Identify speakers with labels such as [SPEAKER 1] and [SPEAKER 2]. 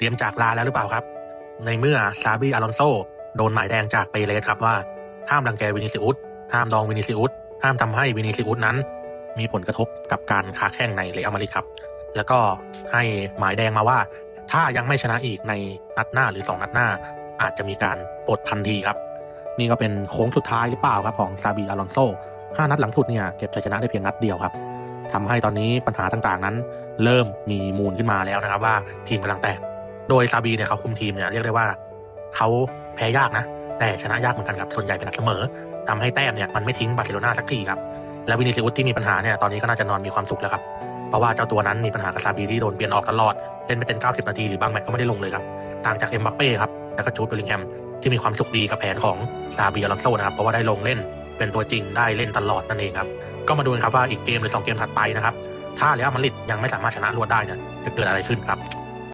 [SPEAKER 1] เตรียมจากลาแล้วหรือเปล่าครับ ในเมื่อซาบีอารอนโซโดนหมายแดงจากเปเรสครับว่า ห้ามรังแกวินิซิอุสห้ามดองวินิซิอุสห้ามทำให้วินิซิอุสนั้น มีผลกระทบกับการค้าแข่งในเรอัลมาดริดครับ แล้วก็ให้หมายแดงมาว่า ถ้ายังไม่ชนะอีกในนัดหน้าหรือ 2 นัดหน้า อาจจะมีการปลดทันทีครับ นี่ก็เป็นโค้งสุดท้ายหรือเปล่าครับของซาบีอารอนโซห้านัดหลังสุดเนี่ยเก็บชัยชนะได้เพียงนัดเดียวครับทำให้ตอนนี้ปัญหาต่างๆนั้น เริ่มมีมูลขึ้นมาแล้วนะครับว่าทีมกำลังแตก โดยซาบีเนี่ยเขาคุมทีมเนี่ยเรียกได้ว่าเขาแพ้ยากนะ แต่ชนะยากเหมือนกันครับส่วนใหญ่เป็นนัดเสมอทำให้แต้มเนี่ยมันไม่ทิ้งบาร์เซโลนาสักทีครับและวินิซิอุสที่มีปัญหาเนี่ยตอนนี้ก็น่าจะนอนมีความสุขแล้วครับเพราะว่าเจ้าตัวนั้นมีปัญหากับซาบีที่โดนเปลี่ยนออกตลอดเล่นไม่เต็ม90 นาทีหรือบางแมตช์ก็ไม่ได้ลงเลยครับต่างจากเอ็มบัปเป้ครับแล้วก็จูดเบลลิงแฮมที่มีความสุขดีกับแผนของซาบีอลอนโซนะครับเพราะว่าได้ลงเล่นเป็นตัวจริงได้เล่นตลอดนั่นเองครับก็มาดูกันครับว่าอีกเกมหรือ2เกมถัดไปนะครับถ้าเรอัลมาดริดยังไม่สามารถชนะรวดได้เนี่ยจะเกิดอะไรขึ้นครับ